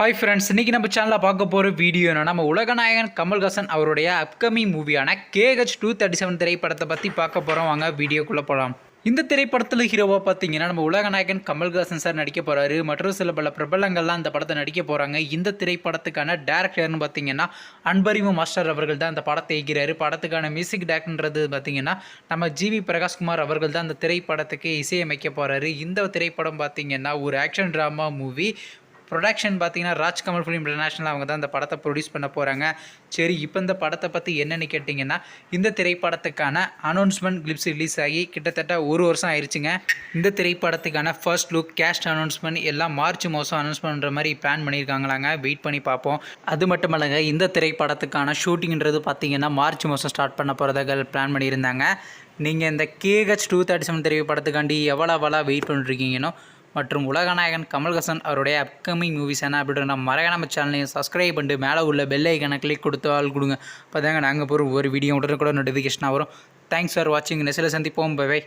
Hi friends இன்றைக்கி நம்ம சேனலில் பார்க்க போகிற வீடியோ நம்ம உலகநாயகன் கமல்ஹாசன் அவருடைய அப்கமிங் மூவியான கேஹெச் டூ தேர்ட்டி செவன் திரைப்படத்தை பற்றி பார்க்க போகிறோம் வாங்க வீடியோக்குள்ளே போகலாம் இந்த திரைப்படத்தில் ஹீரோவாக பார்த்தீங்கன்னா நம்ம உலகநாயகன் கமல்ஹாசன் சார் நடிக்க போகிறாரு மற்றும் சில பல பிரபலங்கள்லாம் இந்த படத்தை நடிக்க போகிறாங்க இந்த திரைப்படத்துக்கான டேரக்டர்னு பார்த்தீங்கன்னா அன்பறிவு மாஸ்டர் அவர்கள் தான் இந்த படத்தை இயக்கிறாரு. படத்துக்கான மியூசிக் டேரக்டர்ன்றது பார்த்தீங்கன்னா நம்ம ஜிவி பிரகாஷ்குமார் அவர்கள் தான் இந்த திரைப்படத்துக்கு இசையமைக்க போகிறாரு இந்த திரைப்படம் பார்த்தீங்கன்னா ஒரு ஆக்ஷன் ட்ராமா மூவி ப்ரொடக்ஷன் பார்த்தீங்கன்னா ராஜ்கமல் ஃபிலிம் இன்டர்நேஷனல் அவங்க தான் இந்த படத்தை ப்ரொடியூஸ் பண்ண போகிறாங்க சரி இப்போ இந்த படத்தை பற்றி என்னென்னு கேட்டிங்கன்னா இந்த திரைப்படத்துக்கான அனௌன்ஸ்மெண்ட் கிளிப்ஸ் ரிலீஸ் ஆகி கிட்டத்தட்ட ஒரு வருஷம் ஆயிடுச்சுங்க இந்த திரைப்படத்துக்கான ஃபர்ஸ்ட் லுக் கேஸ்ட் அனௌன்ஸ்மெண்ட் எல்லாம் மார்ச் மாதம் அனௌன்ஸ் பண்ணுற மாதிரி பிளான் பண்ணியிருக்காங்களாங்க. வெயிட் பண்ணி பார்ப்போம். அது மட்டும் இல்லைங்க இந்த திரைப்படத்துக்கான ஷூட்டிங்கிறது பார்த்தீங்கன்னா மார்ச் மாதம் ஸ்டார்ட் பண்ண போகிறதாக பிளான் பண்ணியிருந்தாங்க. நீங்கள் இந்த கேஹெச் டூ தேர்ட்டி செவன் திரைப்படத்துக்காண்டி எவ்வளோ எவ்வளோ வெயிட் பண்ணிருக்கீங்கன்னோ மற்றும் உலகநாயகன் கமல்ஹாசன் அவருடைய அப்கமிங் மூவிஸ் என்ன அப்படின்ற மறக்காம சேனலையும் சப்ஸ்கிரைப் பண்ணிட்டு மேலே உள்ள பெல் ஐக்கனை கிளிக் கொடுத்து ஆள் கொடுங்க. அப்போ தாங்க நாங்கள் போகிற ஒவ்வொரு வீடியோ உடனே கூட நோட்டிஃபிகேஷனாக வரும். தேங்க்ஸ் ஃபார் வாட்சிங் நெசில் சந்திப்போம். பை